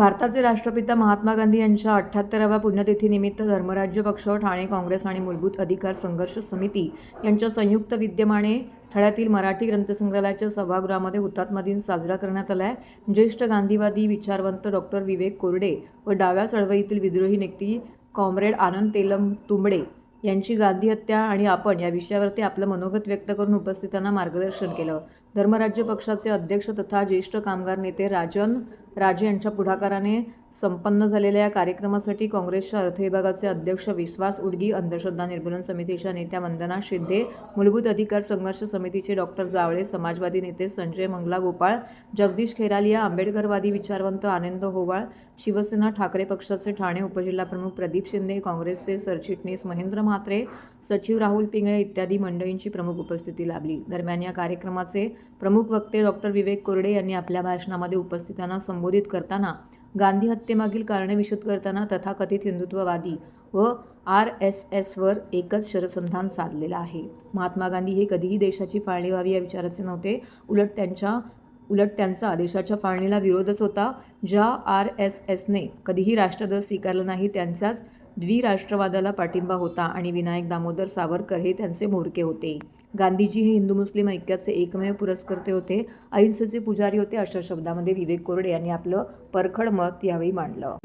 भारताचे राष्ट्रपिता महात्मा गांधी यांच्या अठ्ठ्याहत्तराव्या पुण्यतिथीनिमित्त धर्मराज्य पक्ष ठाणे काँग्रेस आणि मूलभूत अधिकार संघर्ष समिती यांच्या संयुक्त विद्यमाने ठाण्यातील मराठी ग्रंथसंग्रहालयाच्या सभागृहामध्ये हुतात्मा दिन साजरा करण्यात आला आहे. ज्येष्ठ गांधीवादी विचारवंत डॉक्टर विवेक कोरडे व डाव्या चळवळीतील विद्रोही नेते कॉम्रेड आनंद तेलम तुंबडे यांची गांधी हत्या आणि आपण या विषयावरती आपलं मनोगत व्यक्त करून उपस्थितांना मार्गदर्शन केलं. धर्मराज्य पक्षाचे अध्यक्ष तथा ज्येष्ठ कामगार नेते राजन राजे यांच्या पुढाकाराने संपन्न झालेल्या या कार्यक्रमासाठी काँग्रेसच्या अर्थ विभागाचे अध्यक्ष विश्वास उडगी अंधश्रद्धा निर्मूलन समितीच्या नेत्या वंदना शिंदे मूलभूत अधिकार संघर्ष समितीचे डॉक्टर जावळे समाजवादी नेते संजय मंगला गोपाळ जगदीश खेरालिया आंबेडकरवादी विचारवंत आनंद होवाळ शिवसेना ठाकरे पक्षाचे ठाणे उपजिल्हाप्रमुख प्रदीप शिंदे काँग्रेसचे सरचिटणीस महेंद्र म्हात्रे सचिव राहुल पिंगळे इत्यादी मंडळींची प्रमुख उपस्थिती लाभली. दरम्यान या कार्यक्रमाचे प्रमुख वक्ते डॉक्टर विवेक कोरडे यांनी आपल्या भाषणामध्ये उपस्थितांना संबोधित करताना गांधी हत्येमागील कारणे विशद करताना तथाकथित हिंदुत्ववादी व आर एस एसवर एकच शरसंधान साधलेलं आहे. महात्मा गांधी हे कधीही देशाची फाळणी व्हावी या विचाराचे नव्हते. उलट त्यांच्या उलट त्यांचा देशाच्या फाळणीला विरोधच होता. ज्या आर एस एसने कधीही राष्ट्रध्वज स्वीकारला नाही त्यांचाच द्विराष्ट्रवादाला पाठिंबा होता आणि विनायक दामोदर सावरकर हे त्यांचे म्होरके होते. गांधीजी हे हिंदू मुस्लिम ऐक्याचे एकमेव पुरस्कर्ते होते अहिंसेचे पुजारी होते अशा शब्दामध्ये विवेक कोरडे यांनी आपलं परखड मत यावेळी मांडलं.